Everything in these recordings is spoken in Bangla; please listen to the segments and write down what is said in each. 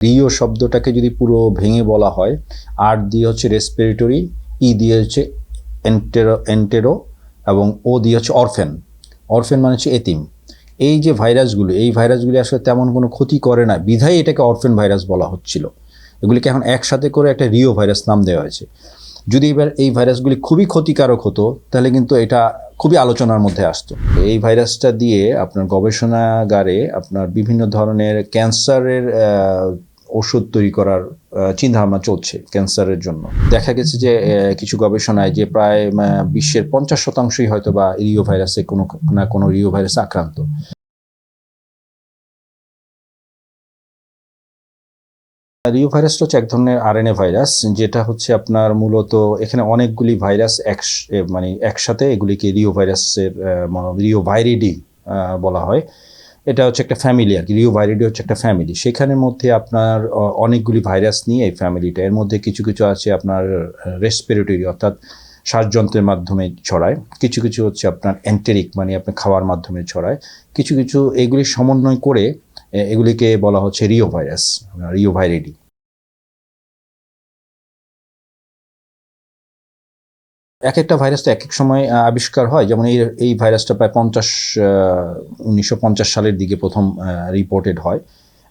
রিও শব্দটাকে যদি পুরো ভেঙে বলা হয়, আর দিয়ে হচ্ছে রেসপিরেটরি ই দিয়ে হচ্ছে এন্টেরো এন্টেরো এবং ও দিয়ে হচ্ছে অরফেন অরফেন মানে হচ্ছে এতিম। এই যে ভাইরাসগুলো, এই ভাইরাসগুলি আসলে তেমন কোনো ক্ষতি করে না। বিধায় এটাকে অরফেন ভাইরাস বলা হচ্ছিল। এগুলিকে এখন একসাথে করে একটা রিও ভাইরাস নাম দেওয়া হয়েছে। যদি এবার এই ভাইরাসগুলি খুবই ক্ষতিকারক হতো, তাহলে কিন্তু এটা খুবই আলোচনার মধ্যে আসতো। এই ভাইরাসটা দিয়ে আপনার গবেষণাগারে আপনার বিভিন্ন ধরনের ক্যান্সারের ওষুধ তৈরি করার চিন্তা ভাবনা চলছে ক্যান্সারের জন্য। দেখা গেছে যে কিছু গবেষণায় যে প্রায় বিশ্বের পঞ্চাশ শতাংশই হয়তো বা রিও ভাইরাসে কোনো না কোনো রিও ভাইরাসে আক্রান্ত। রিও ভাইরাসটা হচ্ছে এক ধরনের আরএনএ ভাইরাস, যেটা হচ্ছে আপনার মূলত এখানে অনেকগুলি ভাইরাস এক মানে একসাথে এগুলিকে রিও ভাইরাসের রিও ভাইরিডি বলা হয়। এটা হচ্ছে একটা ফ্যামিলি আর কি রিও ভাইরিডি হচ্ছে একটা ফ্যামিলি সেখানের মধ্যে আপনার অনেকগুলি ভাইরাস নিয়ে এই ফ্যামিলিটা এর মধ্যে কিছু কিছু আছে আপনার রেসপিরেটরি অর্থাৎ শ্বাসযন্ত্রের মাধ্যমে ছড়ায়। কিছু কিছু হচ্ছে আপনার অ্যান্টেরিক মানে আপনার খাওয়ার মাধ্যমে ছড়ায়। কিছু কিছু এগুলি সমন্বয় করে এগুলিকে বলা হচ্ছে রিও ভাইরাস রিও ভাইরিডি এক একটা ভাইরাস তো এক এক সময় আবিষ্কার হয়। যেমন এই এই ভাইরাসটা প্রায় পঞ্চাশ উনিশশো সালের দিকে প্রথম রিপোর্টেড হয়।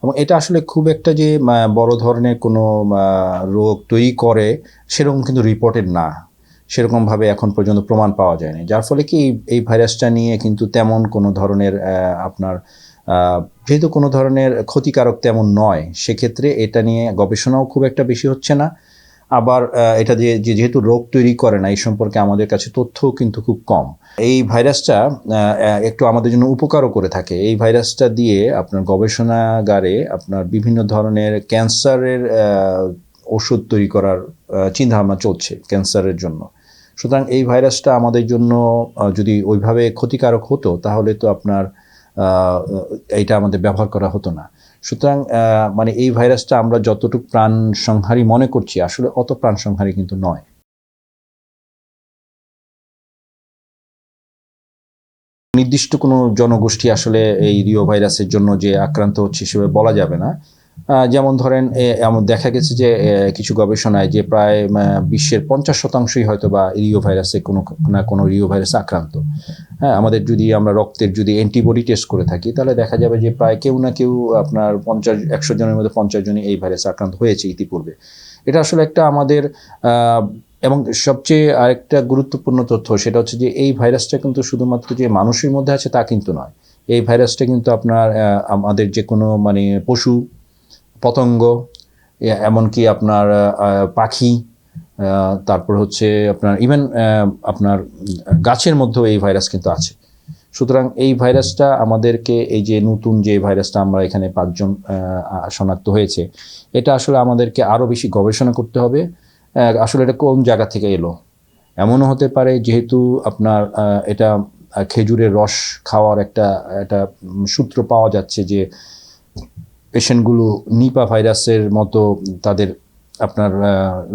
এবং এটা আসলে খুব একটা যে বড় ধরনের কোনো রোগ তৈরি করে সেরকম কিন্তু রিপোর্টেড না। সেরকমভাবে এখন পর্যন্ত প্রমাণ পাওয়া যায়নি। যার ফলে কি এই ভাইরাসটা নিয়ে কিন্তু তেমন কোনো ধরনের আপনার যেহেতু কোনো ধরনের ক্ষতিকারক তেমন নয়, সেক্ষেত্রে এটা নিয়ে গবেষণাও খুব একটা বেশি হচ্ছে না। আবার এটা যে যেহেতু রোগ তৈরি করে না, এই সম্পর্কে আমাদের কাছে তথ্যও কিন্তু খুব কম। এই ভাইরাসটা একটু আমাদের জন্য উপকারও করে থাকে। এই ভাইরাসটা দিয়ে আপনার গবেষণাগারে আপনার বিভিন্ন ধরনের ক্যান্সারের ওষুধ তৈরি করার চিন্তা ভাবনা চলছে ক্যান্সারের জন্য। সুতরাং এই ভাইরাসটা আমাদের জন্য যদি ওইভাবে ক্ষতিকারক হতো, তাহলে তো আপনার এইটা আমাদের ব্যবহার করা হতো না। সুতরাং মানে এই ভাইরাসটা আমরা যতটুকু প্রাণ সংহারী মনে করছি, আসলে অত প্রাণ সংহারী কিন্তু নয়। নির্দিষ্ট কোনো জনগোষ্ঠী আসলে এই রিও ভাইরাসের জন্য যে আক্রান্ত হচ্ছে সেভাবে বলা যাবে না। যেমন ধরেন এমন দেখা গেছে যে কিছু গবেষণায় যে প্রায় বিশ্বের পঞ্চাশ শতাংশই হয়তো বা রিও ভাইরাসে কোনো, না কোনো রিও ভাইরাসে আক্রান্ত। হ্যাঁ আমাদের যদি আমরা রক্তের যদি অ্যান্টিবডি টেস্ট করে থাকি, তাহলে দেখা যাবে যে প্রায় কেউ না কেউ আপনার পঞ্চাশ, একশো জনের মধ্যে পঞ্চাশ জনই এই ভাইরাসে আক্রান্ত হয়েছে ইতিপূর্বে। এটা আসলে একটা আমাদের এবং সবচেয়ে আরেকটা গুরুত্বপূর্ণ তথ্য সেটা হচ্ছে যে এই ভাইরাসটা কিন্তু শুধুমাত্র যে মানুষের মধ্যে আছে তা কিন্তু নয়। এই ভাইরাসটা কিন্তু আপনার আমাদের যে কোনো মানে পশু পতঙ্গ এ- এমনকি আপনার পাখি তারপর হচ্ছে আপনার ইভেন আপনার গাছের মধ্যেও এই ভাইরাস কিন্তু আছে। সুতরাং এই ভাইরাসটা আমাদেরকে এই যে নতুন যে ভাইরাসটা আমরা এখানে পাঁচজন শনাক্ত হয়েছে এটা আসলে আমাদেরকে আরও বেশি গবেষণা করতে হবে। আসলে এটা কোন জায়গা থেকে এলো? এমনও হতে পারে যেহেতু আপনার এটা খেজুরের রস খাওয়ার একটা একটা সূত্র পাওয়া যাচ্ছে যে পেশেন্টগুলো নিপা ভাইরাসের মতো তাদের, আপনার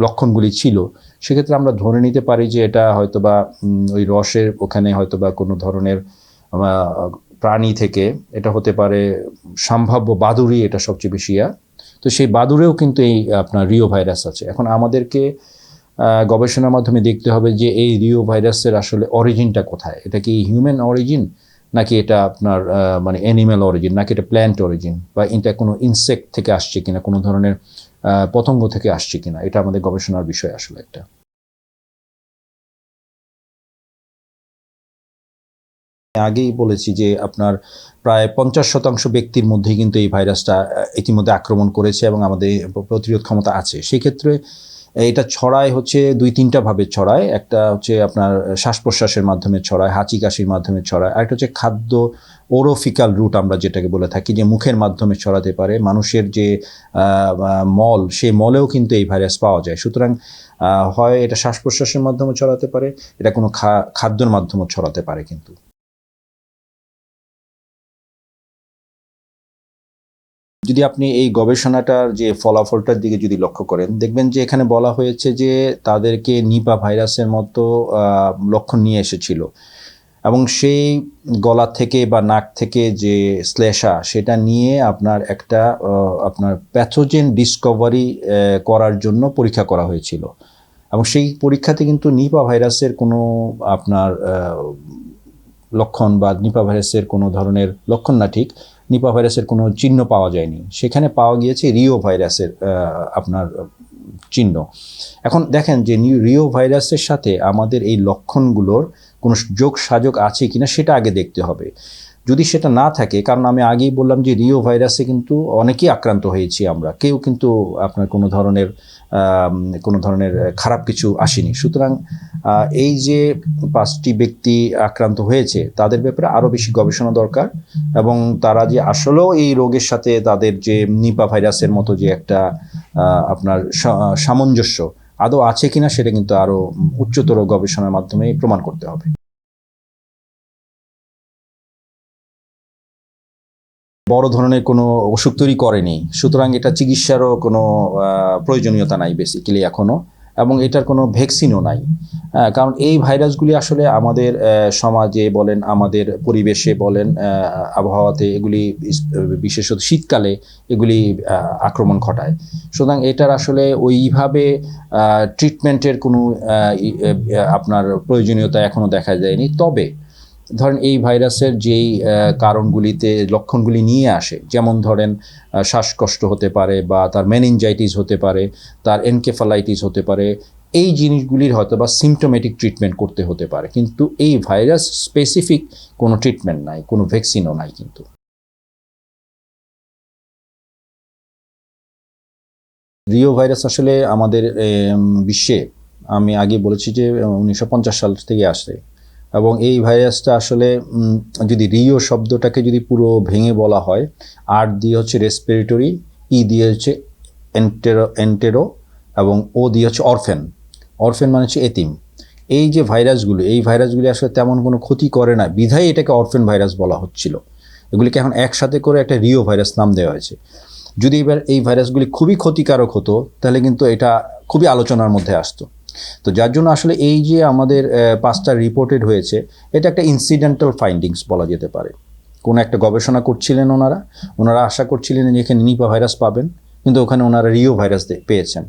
লক্ষণগুলি ছিল, সেক্ষেত্রে আমরা ধরে নিতে পারি যে এটা হয়তো বা ওই রসের ওখানে হয়তো বা কোনো ধরনের প্রাণী থেকে এটা হতে পারে, সম্ভাব্য বাদুড়ি এটা সবচেয়ে বেশি। তো সেই বাদুড়েও কিন্তু এই, আপনার রিও ভাইরাস আছে এখন আমাদেরকে গবেষণার মাধ্যমে দেখতে হবে যে এই রিও ভাইরাসের আসলে অরিজিনটা কোথায় এটা কি হিউম্যান অরিজিন নাকি এটা আপনার মানে অ্যানিম্যাল অরিজিন নাকি এটা প্ল্যান্ট অরিজিন বা এটা কোনো ইনসেক্ট থেকে আসছে কিনা, কোনো ধরনের পতঙ্গ থেকে আসছে কিনা, এটা আমাদের গবেষণার বিষয় আসলে একটা। আগেই বলেছি যে আপনার প্রায় পঞ্চাশ শতাংশ ব্যক্তির মধ্যেই কিন্তু এই ভাইরাসটা ইতিমধ্যে আক্রমণ করেছে এবং আমাদের প্রতিরোধ ক্ষমতা আছে। সেক্ষেত্রে এটা ছড়ায় হচ্ছে দুই তিনটা ভাবে ছড়ায়। একটা হচ্ছে আপনার শ্বাস প্রশ্বাসের মাধ্যমে ছড়ায় হাঁচি কাশির মাধ্যমে ছড়ায়। আরেকটা হচ্ছে খাদ্য ওরোফিকাল রুট আমরা যেটাকে বলে থাকি, যে মুখের মাধ্যমে ছড়াতে পারে। মানুষের যে মল সেই মলেও কিন্তু এই ভাইরাস পাওয়া যায়। সুতরাং হয় এটা শ্বাস প্রশ্বাসের মাধ্যমে ছড়াতে পারে, এটা কোনো খাদ্যের মাধ্যমে ছড়াতে পারে কিন্তু। যদি আপনি এই গবেষণাটার যে ফলাফলটার দিকে যদি লক্ষ্য করেন, দেখবেন যে এখানে বলা হয়েছে যে তাদেরকে নিপা ভাইরাসের মতো লক্ষণ নিয়ে এসেছিল। এবং সেই গলা থেকে বা নাক থেকে যে শ্লেষা, সেটা নিয়ে আপনার একটা আপনার প্যাথোজেন ডিসকভারি করার জন্য পরীক্ষা করা হয়েছিল। এবং সেই পরীক্ষাতে কিন্তু নিপা ভাইরাসের কোনো আপনার লক্ষণ বা নিপা ভাইরাসের কোনো ধরনের লক্ষণ না ঠিক। নিপা ভাইরাসের কোনো চিহ্ন পাওয়া যায়নি। সেখানে পাওয়া গিয়েছে রিও ভাইরাসের আপনার চিহ্ন। এখন দেখেন যে রিও ভাইরাসের সাথে আমাদের এই লক্ষণগুলোর কোনো যোগ সাযোগ আছে কিনা সেটা আগে দেখতে হবে। যদি সেটা না থাকে, কারণ আমি আগেই বললাম যে রিও ভাইরাসে কিন্তু অনেকেই আক্রান্ত হয়েছি আমরা। কেউ কিন্তু আপনার কোনো ধরনের কোনো ধরনের খারাপ কিছু আসেনি। সুতরাং এই যে পাঁচটি ব্যক্তি আক্রান্ত হয়েছে, তাদের ব্যাপারে আরও বেশি গবেষণা দরকার এবং তারা যে আসলেও এই রোগের সাথে তাদের যে নিপা ভাইরাসের মতো যে একটা আপনার সামঞ্জস্য, আদৌ আছে কিনা সেটা কিন্তু আরও উচ্চতর গবেষণার মাধ্যমে প্রমাণ করতে হবে। বড় ধরনের কোনো অসুখ তৈরি করেনি। সুতরাং এটা চিকিৎসারও কোনো প্রয়োজনীয়তা নাই বেসিক্যালি এখনও এবং এটার কোনো ভ্যাকসিনও নাই। কারণ এই ভাইরাসগুলি আসলে আমাদের সমাজে বলেন, আমাদের পরিবেশে বলেন আবহাওয়াতে এগুলি বিশেষত শীতকালে এগুলি আক্রমণ ঘটায়। সুতরাং এটার আসলে ওইভাবে ট্রিটমেন্টের কোনো আপনার প্রয়োজনীয়তা এখনও দেখা যায়নি। তবে ধরেন এই ভাইরাসের যেই কারণগুলিতে, লক্ষণগুলি নিয়ে আসে, যেমন ধরেন শ্বাসকষ্ট হতে পারে বা তার মেনিনজাইটিস হতে পারে, তার এনকেফালাইটিস হতে পারে, এই জিনিসগুলির হয়তো বা সিমটোমেটিক ট্রিটমেন্ট করতে হতে পারে। কিন্তু এই ভাইরাস স্পেসিফিক কোনো ট্রিটমেন্ট নাই, কোনো ভ্যাকসিনও নাই কিন্তু। রিও ভাইরাস আসলে আমাদের বিশ্বে, আমি আগে বলেছি যে, উনিশশো পঞ্চাশ সাল থেকে আসে। এবং এই ভাইরাসটা আসলে যদি রিও শব্দটাকে যদি পুরো ভেঙে বলা হয়, আর দিয়ে হচ্ছে রেসপিরেটরি ই দিয়ে হচ্ছে এন্টেরো এন্টেরো এবং ও দিয়ে হচ্ছে অরফেন অরফেন মানে হচ্ছে এতিম। এই যে ভাইরাসগুলো, এই ভাইরাসগুলি আসলে তেমন কোনো ক্ষতি করে না। বিধায় এটাকে অরফেন ভাইরাস বলা হচ্ছিল। এগুলিকে এখন একসাথে করে একটা রিও ভাইরাস নাম দেওয়া হয়েছে। যদি এবার এই ভাইরাসগুলি খুবই ক্ষতিকারক হতো, তাহলে কিন্তু এটা খুবই আলোচনার মধ্যে আসতো। তো যার জন্য আসলে এই যে আমাদের পাঁচটা রিপোর্টেড হয়েছে, এটা একটা ইনসিডেন্টাল ফাইন্ডিংস বলা যেতে পারে। কোনো একটা গবেষণা করছিলেন ওনারা ওনারা আশা করছিলেন যে এখানে নিপা ভাইরাস পাবেন, কিন্তু ওখানে ওনারা রিও ভাইরাস পেয়েছেন।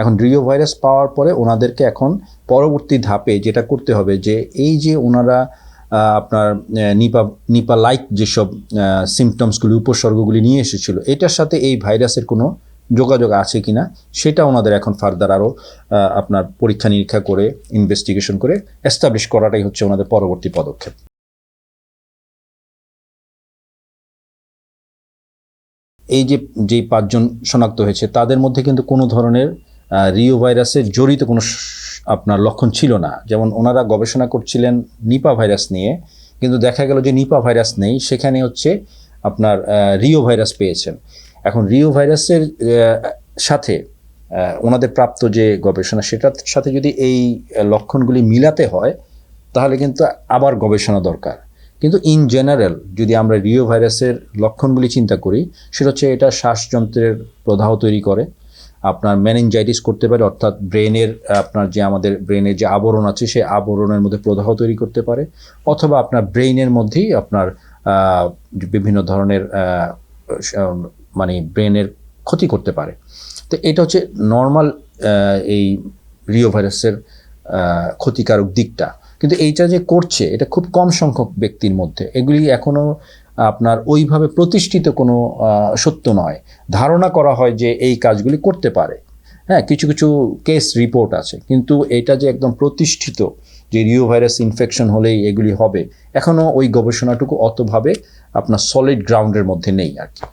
এখন রিও ভাইরাস পাওয়ার পরে ওনাদেরকে এখন পরবর্তী ধাপে যেটা করতে হবে যে এই যে ওনারা আপনার নিপা নিপা লাইক যেসব সিমটমসগুলি উপসর্গগুলি নিয়ে এসেছিল, এটার সাথে এই ভাইরাসের কোনো যোগাযোগ আছে কিনা, সেটা ওনাদের এখন ফার্দার আরও আপনার পরীক্ষা নিরীক্ষা করে ইনভেস্টিগেশন করে এস্টাবলিশ করাটাই হচ্ছে ওনাদের পরবর্তী পদক্ষেপ। এই যে যেই পাঁচজন শনাক্ত হয়েছে, তাদের মধ্যে কিন্তু কোনো ধরনের রিও ভাইরাসের জড়িত কোনো আপনার লক্ষণ ছিল না। যেমন ওনারা গবেষণা করছিলেন নিপা ভাইরাস নিয়ে, কিন্তু দেখা গেল যে নিপা ভাইরাস নেই, সেখানে হচ্ছে আপনার রিও ভাইরাস পেয়েছেন। এখন রিও ভাইরাসের সাথে ওনাদের প্রাপ্ত যে গবেষণা, সেটার সাথে যদি এই লক্ষণগুলি মিলাতে হয়, তাহলে কিন্তু আবার গবেষণা দরকার। কিন্তু ইন জেনারেল যদি আমরা রিও ভাইরাসের লক্ষণগুলি চিন্তা করি, সেটা হচ্ছে এটা শ্বাসযন্ত্রের প্রদাহ তৈরি করে, আপনার ম্যানেঞ্জাইটিস করতে পারে, অর্থাৎ ব্রেনের, আপনার যে আমাদের ব্রেনের যে আবরণ আছে, সেই আবরণের মধ্যে প্রদাহ তৈরি করতে পারে, অথবা আপনার ব্রেইনের মধ্যেই আপনার বিভিন্ন ধরনের মানে ব্রেনের ক্ষতি করতে পারে। তো এটা হচ্ছে নর্মাল এই রিও ভাইরাসের ক্ষতিকারক দিকটা। কিন্তু এইটা যে করছে, এটা খুব কম সংখ্যক ব্যক্তির মধ্যে। এগুলি এখনও আপনার ওইভাবে প্রতিষ্ঠিত কোনো সত্য নয়। ধারণা করা হয় যে এই কাজগুলি করতে পারে। হ্যাঁ কিছু কিছু কেস রিপোর্ট আছে। কিন্তু এটা যে একদম প্রতিষ্ঠিত যে রিও ভাইরাস ইনফেকশন হলেই এগুলি হবে এখনও ওই গবেষণাটুকু অতভাবে আপনার সলিড গ্রাউন্ডের মধ্যে নেই আর কি।